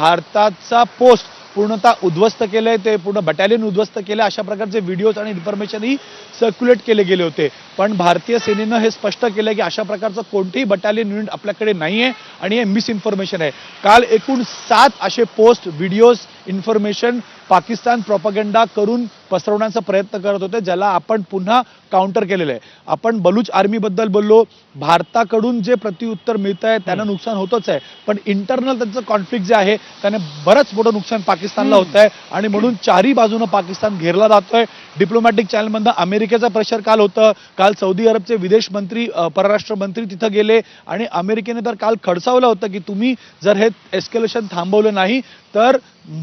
भारताचा पोस्ट पूर्णतः उद्ध्वस्त केलंय ते पूर्ण बटालियन उद्ध्वस्त केलं अशा प्रकारचे व्हिडिओज आणि इन्फॉर्मेशनही सर्क्युलेट केले गेले होते. पण भारतीय सेनेनं हे स्पष्ट केलं की अशा प्रकारचं कोणतेही बटालियन युनिट आपल्याकडे नाही आहे आणि हे मिसइन्फॉर्मेशन आहे. काल एकूण सात असे post videos information Pakistan propaganda करून पसरवण्याचा प्रयत्न करत होते ज्याला आपण पुन्हा काउंटर केलेलं आहे. आपण बलूच आर्मीबद्दल बोललो भारताकडून जे प्रत्युत्तर मिळत आहे त्यांना नुकसान होतच आहे. पण इंटरनल त्यांचं कॉन्फ्लिक्ट जे आहे त्याने बरंच मोठं नुकसान पाकिस्तानला होत आहे आणि म्हणून चारही बाजूनं पाकिस्तान घेरला जातोय. डिप्लोमॅटिक चॅनलमधनं अमेरिकेचं प्रेशर काल होतं. काल सौदी अरबचे विदेश मंत्री परराष्ट्र मंत्री तिथं गेले आणि अमेरिकेने तर काल खडसावलं होतं की तुम्ही जर हे एस्केलेशन थांबवलं नाही तर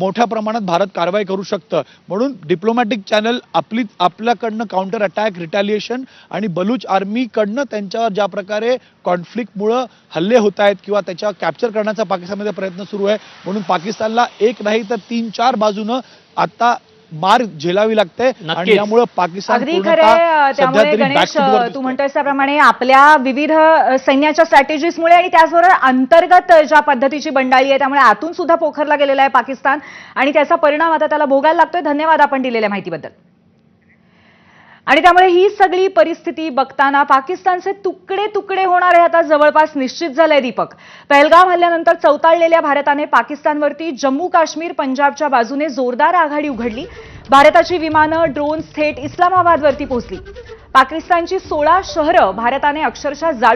मोठ्या प्रमाणात भारत कारवाई करू शकतं. म्हणून डिप्लोमॅटिक चॅनल आपली आपल्याकडनं काउंटर अटॅक रिटॅलिएशन आणि बलूच आर्मीकडनं त्यांच्यावर ज्या प्रकारे कॉन्फ्लिक्टमुळं हल्ले होत आहेत किंवा त्याच्या कॅप्चर करण्याचा पाकिस्तानमध्ये प्रयत्न सुरू आहे. म्हणून पाकिस्तानला एक नाही तर तीन चार बाजूनं आता मार झेलावी लागते आणि. यामुळे पाकिस्तान अगदी सध्या त्यामुळे गणेश तू दिसतोय. म्हणतोयस त्याप्रमाणे आपल्या विविध सैन्याच्या स्ट्रॅटेजीजमुळे आणि त्याचबरोबर अंतर्गत ज्या पद्धतीची बंडाळी आहे त्यामुळे आतून सुद्धा पोखरला गेलेला आहे पाकिस्तान आणि त्याचा परिणाम आता त्याला भोगायला लागतोय धन्यवाद आपण दिलेल्या माहितीबद्दल आणि त्यामुळे ही सगळी परिस्थिती बघताना पाकिस्तानचे तुकडे तुकडे होणार आहे. आता जवळपास निश्चित झालंय दीपक. पहलगाम हल्ल्यानंतर चौताळलेल्या भारताने पाकिस्तानवरती जम्मू काश्मीर पंजाबच्या बाजूने जोरदार आघाडी उघडली. भारताची विमानं ड्रोन्स थेट इस्लामाबादवरती पोहोचली. पाकिस्तानची सोळा शहरं भारताने अक्षरशः जाळून